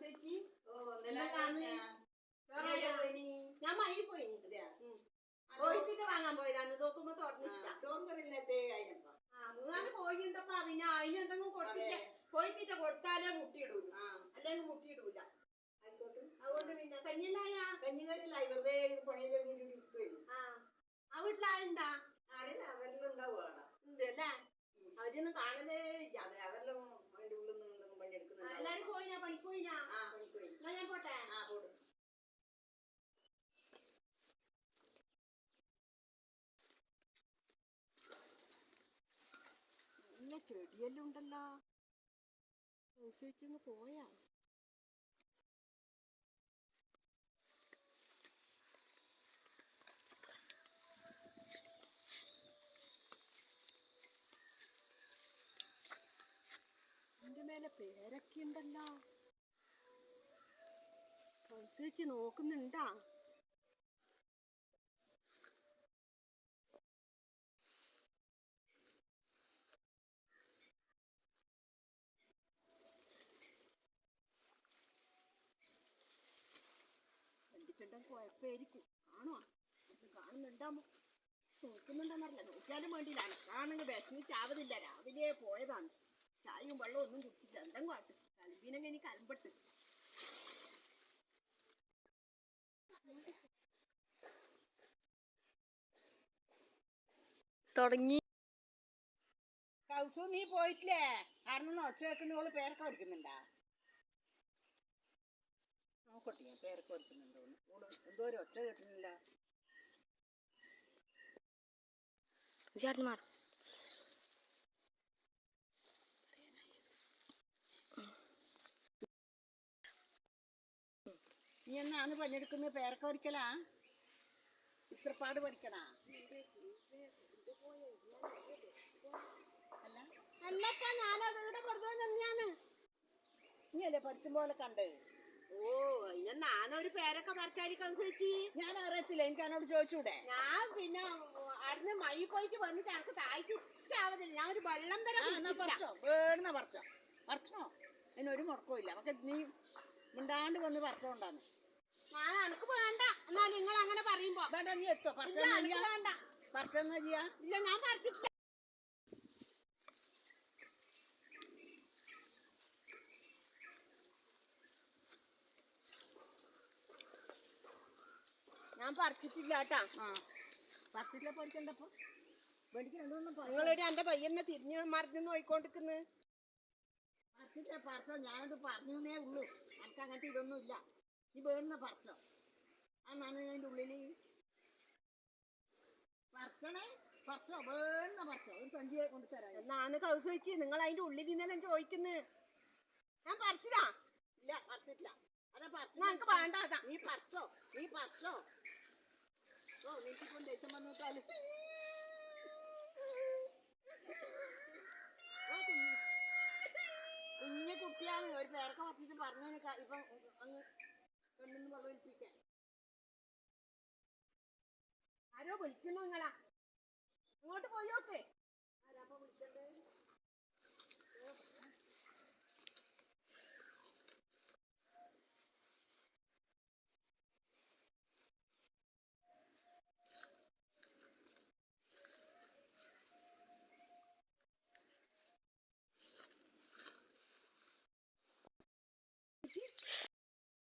ചേച്ചി? ഞാൻ മഴ പോയി? കോഴിത്തീറ്റ വാങ്ങാൻ പോയതാണ് നോക്കുമ്പോ തുറന്നില്ല ചോറും കറിയില്ലാത്തേ അതിനപ്പോ. ആ മൂന്നാൽ കോഴി ഉണ്ടപ്പാ പിന്നെ അതിന് എന്തെങ്കിലും കൊടുത്തിട്ട്. കോഴിത്തീറ്റ കൊടുത്താലേ മുട്ടിയിടൂല അല്ലെങ്കിൽ മുട്ടിയിടൂല. അതുകൊണ്ട് പിന്നെ കഞ്ഞില്ലായ കഞ്ഞിക്കറിയില്ലായി, വെറുതെ പണിയിലേക്ക് ഇരിക്കുവായിരുന്നു. ആ ആടില്ല, അവരെല്ലാം ഉണ്ടാവും ആടെ. ഉണ്ട് അല്ലേ അവരൊന്നും കാണലേ ഇല്ല അവരെല്ലാം അതിന്റെ ഉള്ളിൽ നിന്ന് എന്തെങ്കിലും പണിയെടുക്കുന്നുണ്ടാവും. എല്ലാരും പോയിനാ പണിക്ക് പോയിനാ ആ, പണിക്ക് എന്നാ ഞാൻ പോട്ടെ? ആ, പോട്. ചെടിയെല്ലാം ഉണ്ടല്ലോ. പോയാ. മേലെ പേരൊക്കെ ഉണ്ടല്ലോ. വെച്ച് നോക്കുന്നുണ്ടാ? കണ്ടിട്ടുണ്ടെങ്കിൽ കുഴപ്പമായിരിക്കും. ഇത് കാണുന്നുണ്ടാമോ? നോക്കുന്നുണ്ടെന്നറിയില്ല. നോക്കിയാലും വേണ്ടിയില്ല. അനക്കാണെങ്കിൽ വിശന്നിട്ടാവതില്ല രാവിലെ പോയതാണ്. ചായയും വെള്ളവും ഒന്നും കുടിച്ചില്ല എന്തെങ്കിലും കാട്ട് കലമ്പീനെങ്കിൽ എനിക്ക് കലമ്പട്ട്. തുടങ്ങി. കൗസു നീ പോയിട്ടില്ലേ? കാരണം ഒച്ച വെക്കുന്നോൾ പേരൊക്കെ ഒരുക്കുന്നുണ്ടാ നോക്കട്ടെ ഞാൻ പേരൊക്കെ ഒരുക്കുന്നുണ്ടോ എന്തോ ഒരു ഒച്ച കിട്ടുന്നില്ല ചേട്ടൻ നീ എന്നാണ് പണിയെടുക്കുന്നത് പേരൊക്കെ പഠിക്കലാ ഇത്രപ്പാട് പഠിക്കണാ അല്ല? അല്ലപ്പാ ഞാനത് ഇവിടെ വെറുതെ നിന്നാണ് നീ അല്ലേ പഠിച്ചും പോലെ കണ്ട്? ഓ ഇന്ന നാനൊരു പേരൊക്കെ പറിച്ചായിരിക്കും ഞാൻ അറിയത്തില്ല എനിക്ക് എന്നോട് ചോദിച്ചൂടെ? ഞാൻ പിന്നെ അവിടുന്ന് മൈ പോയിട്ട് വന്നിട്ട് എനിക്ക് താഴ്ചിട്ടാവതില്ല ഞാൻ ഒരു വെള്ളം വരെ. പറിച്ചോ വേണ പറിച്ചോ. പറിച്ചോ? അതിനൊരു മുടക്കവും ഇല്ല നമുക്ക് നീ മിണ്ടാണ്ട് വന്ന് പറിച്ചോണ്ടാന്ന്. ഞാൻ അനക്ക് വേണ്ട. എന്നാൽ നിങ്ങൾ അങ്ങനെ പറയുമ്പോ. വേണ്ട നീ എടുത്തോ. വേണ്ട. പറിച്ചെന്നാ ചെയ്യാ. ഇല്ല ഞാൻ പറിച്ചിട്ടില്ല ഞാൻ പറിച്ചിട്ടില്ല കേട്ടാ. പറിച്ചിട്ടില്ല പറിക്കണ്ടപ്പോ നിങ്ങളെവിടെ എന്റെ പയ്യനെ തിരിഞ്ഞ് മറിഞ്ഞു നോയിക്കൊണ്ടിരിക്കുന്നു. പറിച്ചിട്ടില്ല പറിച്ചോ. ഞാനത് പറഞ്ഞേ ഉള്ളൂ. എനിക്ക് അങ്ങനത്തെ ഇതൊന്നും ഇല്ല നീ വേണ പറിച്ചോ അന്നാണ് അതിന്റെ ഉള്ളിൽ പറിച്ചണേ. പറിച്ചോ വേണ പറിച്ചോ ഒരു സഞ്ചി കൊണ്ട് തരാം എന്നാണ് കൗസ് വെച്ച് നിങ്ങൾ അതിന്റെ ഉള്ളിൽ ഇന്നലെ ചോദിക്കുന്നു. ഞാൻ പറിച്ചതാ ഇല്ല പറിച്ചിട്ടില്ല. അതാ പറിച്ച എനിക്ക് വേണ്ട അതാ. നീ പറിച്ചോ നീ പറിച്ചോ. ഓ നീക്ക് കൊണ്ട് ദേഷ്യം വന്നിട്ടാൽ കുഞ്ഞ് കുട്ടിയാണ്. ഒരു പേരൊക്കെ പറിച്ചിട്ട് പറഞ്ഞതിനൊക്കെ ഇപ്പം വെള്ളം ഒലിപ്പിക്കാൻ ആരോ വിളിക്കുന്നു നിങ്ങളാ. അങ്ങോട്ട് പോയി